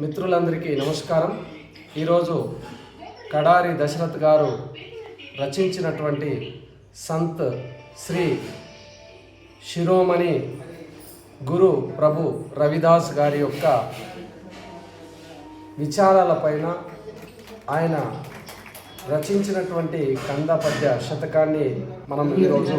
మిత్రులందరికీ నమస్కారం. ఈరోజు కడారి దశరథ్ గారు రచించినటువంటి సంత్ శ్రీ శిరోమణి గురు ప్రభు రవిదాస్ గారి యొక్క విచారాలపైన ఆయన రచించినటువంటి కంద పద్య శతకాన్ని మనం ఈరోజు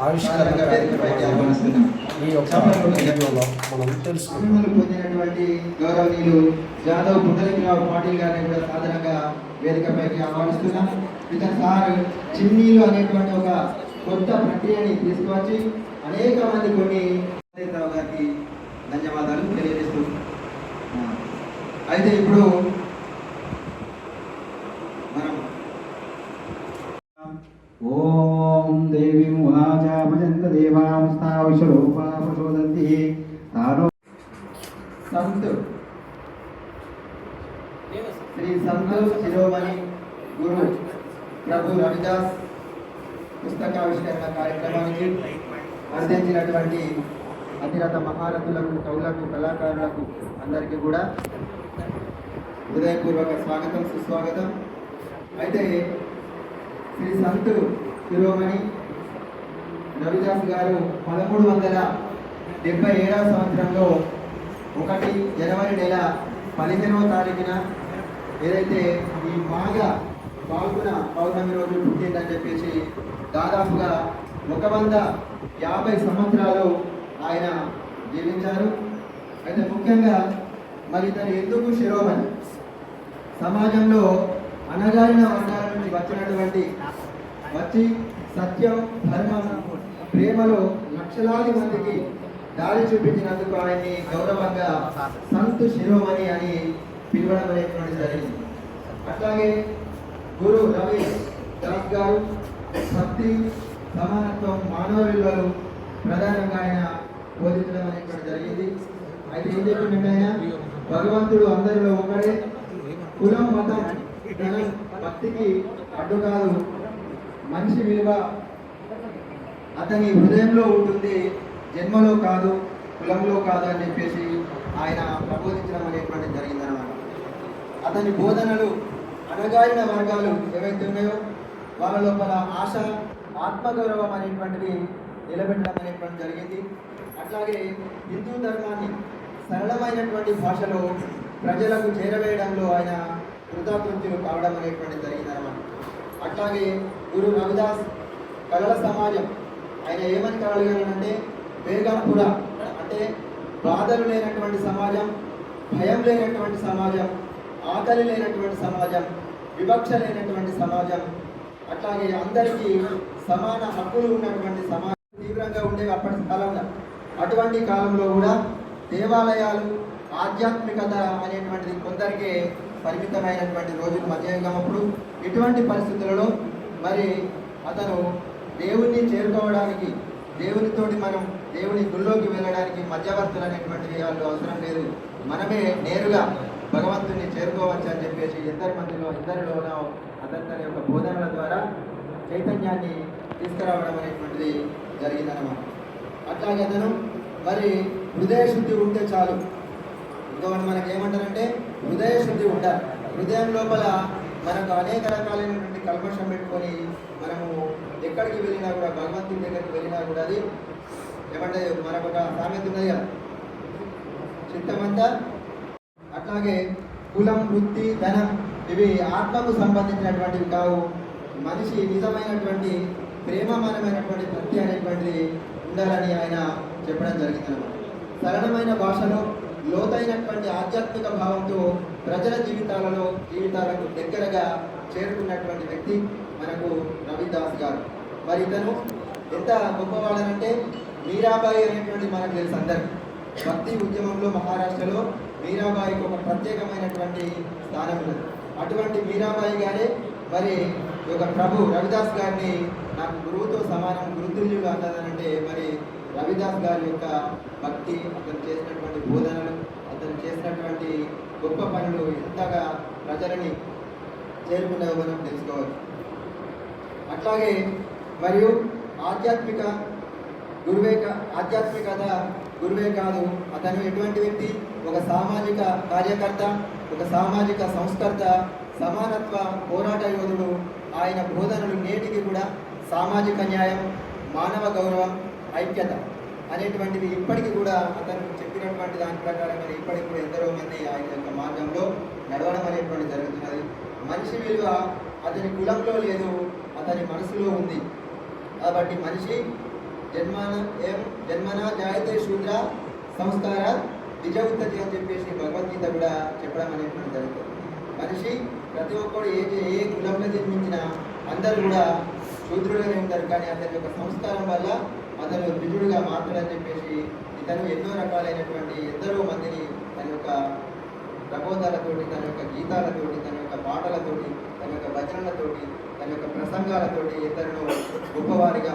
ఆవిష్కరణ కార్యక్రమాన్ని ఈ యొక్క వీడియోలో మనం తెలుసుకుందాం. పొందినటువంటి గౌరవనీయులు జాదవ్ పుండలికరావు పాటిల్ గారిని కూడా సాధారణంగా వేదికపైకి ఆహ్వానిస్తున్నాం. ఇతను సార్ చిన్నీలు అనేటువంటి ఒక కొత్త ప్రక్రియని తీసుకువచ్చి అనేక మంది కొన్ని రావు గారికి ధన్యవాదాలు తెలియజేస్తూ అయితే ఇప్పుడు మనం ఓం దేవీం ఉవాచ భజంత ప్రచోదంతి తానో సంత్. శ్రీ సంత్ శిరోమణి గురు ప్రభు రవిదాస్ పుస్తకావిష్కరణ కార్యక్రమానికి అందించినటువంటి అతిరథ మహారథులకు కవులకు కళాకారులకు అందరికీ కూడా హృదయపూర్వక స్వాగతం సుస్వాగతం. అయితే శ్రీ సంత్ శిరోమణి రవిదాస్ గారు పదమూడు వందల డెబ్బై ఏడవ సంవత్సరంలో ఒకటి జనవరి నెల పదిహేనవ తారీఖున ఏదైతే ఈ మాఘ పాల్గొన పౌర్ణమి రోజు పుట్టిందని చెప్పేసి దాదాపుగా ఒక వంద యాభై సంవత్సరాలు ఆయన జీవించారు. అయితే ముఖ్యంగా మరి ఇతను ఎందుకు శిరోమణి? సమాజంలో అనగారిన వర్గాల నుంచి వచ్చినటువంటి వచ్చి సత్యం ధర్మం ప్రేమలో లక్షలాది మందికి దారి చూపించినందుకు ఆయన్ని గౌరవంగా సంత్ శిరోమణి అని పిలవడం అనేటువంటి జరిగింది. అట్లాగే గురు రవి దాస్ గారు భక్తి సమానత్వం మానవ విలువలు ప్రధానంగా ఆయన బోధించడం అనేటువంటి జరిగింది. అయితే ఏం చెప్పిందంటే ఆయన భగవంతుడు అందరిలో ఒకడే. కులం మతం భక్తికి అడ్డు కాదు మనిషి విలువ అతని హృదయంలో ఉంటుంది. జన్మలో కాదు కులంలో కాదు అని చెప్పేసి ఆయన ప్రబోధించడం అనేటువంటిది జరిగిందనమాట అతని బోధనలు అణగారిన వర్గాలు ఏవైతే ఉన్నాయో వాళ్ళ లోపల ఆశ ఆత్మగౌరవం అనేటువంటిది నిలబెట్టడం అనేటువంటి జరిగింది. అట్లాగే హిందూ ధర్మాన్ని సరళమైనటువంటి భాషలో ప్రజలకు చేరవేయడంలో ఆయన కృతకృత్యులు కావడం అనేటువంటిది జరిగిందనమాట అట్లాగే గురు రవిదాస్ కళల సమాజం ఆయన ఏమని కలగలనంటే వేగనపుర అంటే బాధలు లేనటువంటి సమాజం భయం లేనటువంటి సమాజం ఆకలి లేనటువంటి సమాజం వివక్ష లేనటువంటి సమాజం అట్లాగే అందరికీ సమాన హక్కులు ఉన్నటువంటి సమాజం తీవ్రంగా ఉండేవి అప్పటి కాలంలో. అటువంటి కాలంలో కూడా దేవాలయాలు ఆధ్యాత్మికత అనేటువంటిది కొందరికే పరిమితమైనటువంటి రోజులు మధ్యయుగం అప్పుడు. ఇటువంటి పరిస్థితులలో మరి అతను దేవుణ్ణి చేరుకోవడానికి దేవునితోటి మనం దేవుని గుళ్ళోకి వెళ్ళడానికి మధ్యవర్తులు అనేటువంటి వాళ్ళు అవసరం లేదు. మనమే నేరుగా భగవంతుని చేరుకోవచ్చు అని చెప్పేసి ఇద్దరి మధ్యలో ఇద్దరిలోనో అతని తన యొక్క బోధనల ద్వారా చైతన్యాన్ని తీసుకురావడం అనేటువంటిది జరిగిందన్నమాట. అట్లాగే అతను మరి హృదయ శుద్ధి ఉంటే చాలు. ఇంకొకటి మనకి ఏమంటారంటే హృదయ శుద్ధి ఉండాలి. హృదయం లోపల మనకు అనేక రకాలైనటువంటి కల్మషం పెట్టుకొని మనము ఎక్కడికి వెళ్ళినా కూడా భగవంతుడి దగ్గరికి వెళ్ళినా కూడా అది ఏమంటే మనకు ఒక సామెత ఉన్నది కదా. చిత్తమంతా అట్లాగే కులం వృత్తి ధనం ఇవి ఆత్మకు సంబంధించినటువంటివి కావు. మనిషి నిజమైనటువంటి ప్రేమమానమైనటువంటి భక్తి అనేటువంటిది ఉండాలని ఆయన చెప్పడం జరిగింది సరళమైన భాషలో లోతైనటువంటి ఆధ్యాత్మిక భావంతో ప్రజల జీవితాలలో జీవితాలకు దగ్గరగా చేరుకున్నటువంటి వ్యక్తి మనకు రవిదాస్ గారు. మరి ఇతను ఎంత గొప్పవాడనంటే మీరాబాయి అనేటువంటి మనకు తెలుసు అందరికి. భక్తి ఉద్యమంలో మహారాష్ట్రలో మీరాబాయికి ఒక ప్రత్యేకమైనటువంటి స్థానం ఉన్నది అటువంటి మీరాబాయి గారే మరి ఒక ప్రభు రవిదాస్ గారిని నాకు గురువుతో సమానం గురుతుల్యుడు అన్నదనంటే మరి రవిదాస్ గారి యొక్క భక్తి అతను చేసినటువంటి బోధనలు అతను చేసినటువంటి గొప్ప పనులు ఎంతగా ప్రజలని చేరుకున్నాయో మనం తెలుసుకోవచ్చు అట్లాగే మరియు ఆధ్యాత్మిక గురువేక ఆధ్యాత్మికత గురువే కాదు అతను ఎటువంటి వ్యక్తి? ఒక సామాజిక కార్యకర్త ఒక సామాజిక సంస్కర్త సమానత్వ పోరాట యోధుడు. ఆయన బోధనలు నేటికి కూడా సామాజిక న్యాయం మానవ గౌరవం ఐక్యత అనేటువంటివి ఇప్పటికీ కూడా అతను చెప్పినటువంటి దాని ప్రకారంగా ఇప్పటికి కూడా ఎందరో మంది ఆయన యొక్క మార్గంలో నడవడం అనేటువంటి జరుగుతున్నది. మనిషి విలువ అతని కులంలో లేదు అతని మనసులో ఉంది. కాబట్టి మనిషి జన్మన ఏం జన్మన జాయతే శూద్ర సంస్కార నిజవుతుంది అని చెప్పేసి భగవద్గీత కూడా చెప్పడం అనేటువంటి జరుగుతుంది. మనిషి ప్రతి ఒక్కడు ఏ ఏ కులంలో జన్మించినా అందరూ కూడా శూద్రుడుగానే ఉంటారు. కానీ అతని యొక్క సంస్కారం వల్ల అతను ద్విజుడుగా మారుతాడని చెప్పేసి ఇతను ఎన్నో రకాలైనటువంటి ఎందరో మందిని తన యొక్క ప్రబోధాలతోటి తన యొక్క గీతాలతోటి తన యొక్క పాటలతోటి తన యొక్క భజనలతోటి తన యొక్క ప్రసంగాలతోటి ఇతరును గొప్పవారిగా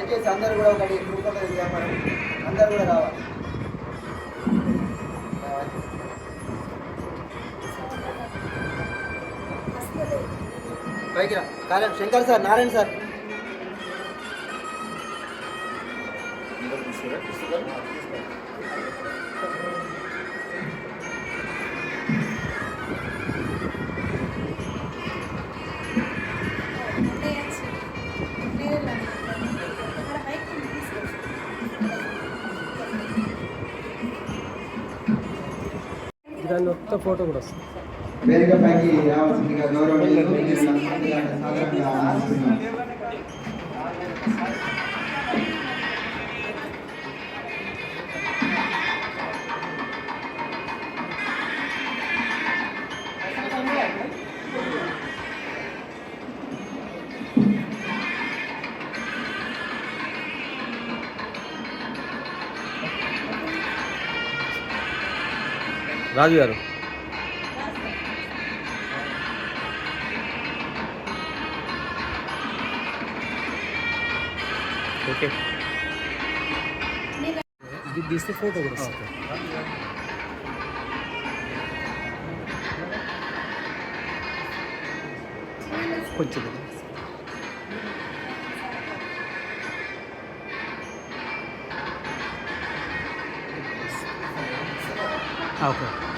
దయచేసి అందరూ కూడా ఒకటి గ్రూప్లో దిగాం మనం అందరూ కూడా రావాలి. పైకి రా. కాలం శంకర్ సార్ నారాయణ సార్. దాని ఒక్క ఫోటో కూడా వస్తుంది. వేదిక పైకి రావాల్సిందిగా గౌరవ రాజు గారు ఓకే ఇది తీస్తే ఫోటో కూడా వస్తుంది కొంచెం ఓకే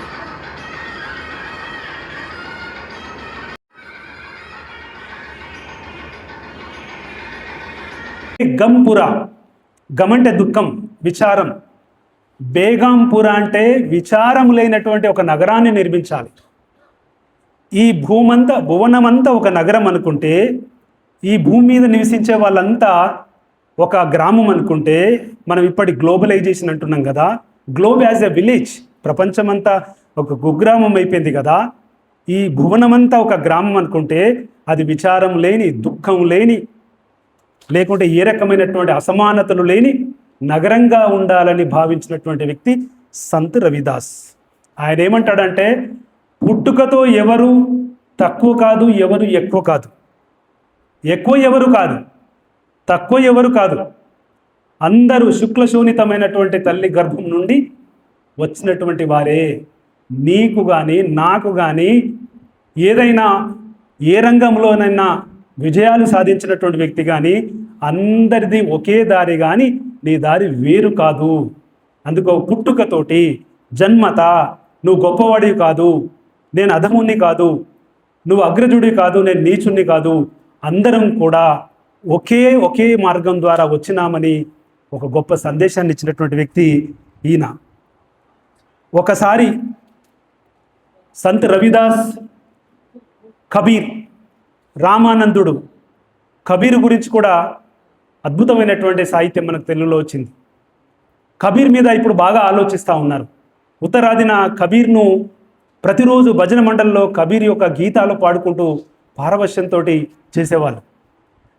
గంపుర గమ్ అంటే దుఃఖం విచారం. బేగంపుర అంటే విచారం లేనటువంటి ఒక నగరాన్ని నిర్మించాలి. ఈ భూమంతా భువనమంతా ఒక నగరం అనుకుంటే ఈ భూమి మీద నివసించే వాళ్ళంతా ఒక గ్రామం అనుకుంటే మనం ఇప్పటి గ్లోబలైజేషన్ అంటున్నాం కదా గ్లోబ్ యాజ్ ఎ విలేజ్ ప్రపంచమంతా ఒక కుగ్రామం అయిపోయింది కదా ఈ భువనమంతా ఒక గ్రామం అనుకుంటే అది విచారం లేని దుఃఖం లేని లేకుంటే ఏ రకమైనటువంటి అసమానతలు లేని నగరంగా ఉండాలని భావించినటువంటి వ్యక్తి సంత్ రవిదాస్. ఆయన ఏమంటాడంటే పుట్టుకతో ఎవరు తక్కువ కాదు ఎవరు ఎక్కువ కాదు. ఎక్కువ ఎవరు కాదు తక్కువ ఎవరు కాదు. అందరూ శుక్లశోణితమైనటువంటి తల్లి గర్భం నుండి వచ్చినటువంటి వారే. నీకు కానీ నాకు కానీ ఏదైనా ఏ రంగంలోనైనా విజయాలు సాధించినటువంటి వ్యక్తి కానీ అందరిది ఒకే దారి కానీ నీ దారి వేరు కాదు. అందుకో పుట్టుకతోటి జన్మత నువ్వు గొప్పవాడివి కాదు. నేను అధముణ్ణి కాదు. నువ్వు అగ్రజుడి కాదు. నేను నీచుణ్ణి కాదు. అందరం కూడా ఒకే ఒకే మార్గం ద్వారా వచ్చినామని ఒక గొప్ప సందేశాన్ని ఇచ్చినటువంటి వ్యక్తి ఈయన. ఒకసారి సంత్ రవిదాస్ కబీర్ రామానందుడు. కబీర్ గురించి కూడా అద్భుతమైనటువంటి సాహిత్యం మనకు తెలుగులో వచ్చింది. కబీర్ మీద ఇప్పుడు బాగా ఆలోచిస్తూ ఉన్నారు. ఉత్తరాదిన కబీర్ను ప్రతిరోజు భజన మండలిలో కబీర్ యొక్క గీతాలు పాడుకుంటూ పారవశ్యంతో చేసేవాళ్ళు.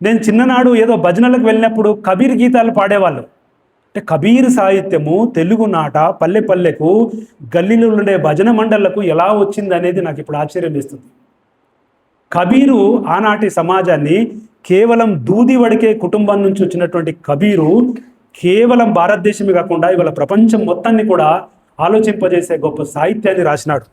నేను చిన్ననాడు ఏదో భజనలకు వెళ్ళినప్పుడు కబీర్ గీతాలు పాడేవాళ్ళు. అంటే కబీర్ సాహిత్యము తెలుగు నాట పల్లె పల్లెకు గల్లీలో ఉండే భజన మండళ్ళకు ఎలా వచ్చింది అనేది నాకు ఇప్పుడు ఆశ్చర్యం వేస్తుంది. కబీరు ఆనాటి సమాజాన్ని కేవలం దూది వడికే కుటుంబం నుంచి వచ్చినటువంటి కబీరు కేవలం భారతదేశమే కాకుండా ఇవాళ ప్రపంచం మొత్తాన్ని కూడా ఆలోచింపజేసే గొప్ప సాహిత్యాన్ని రాసినాడు.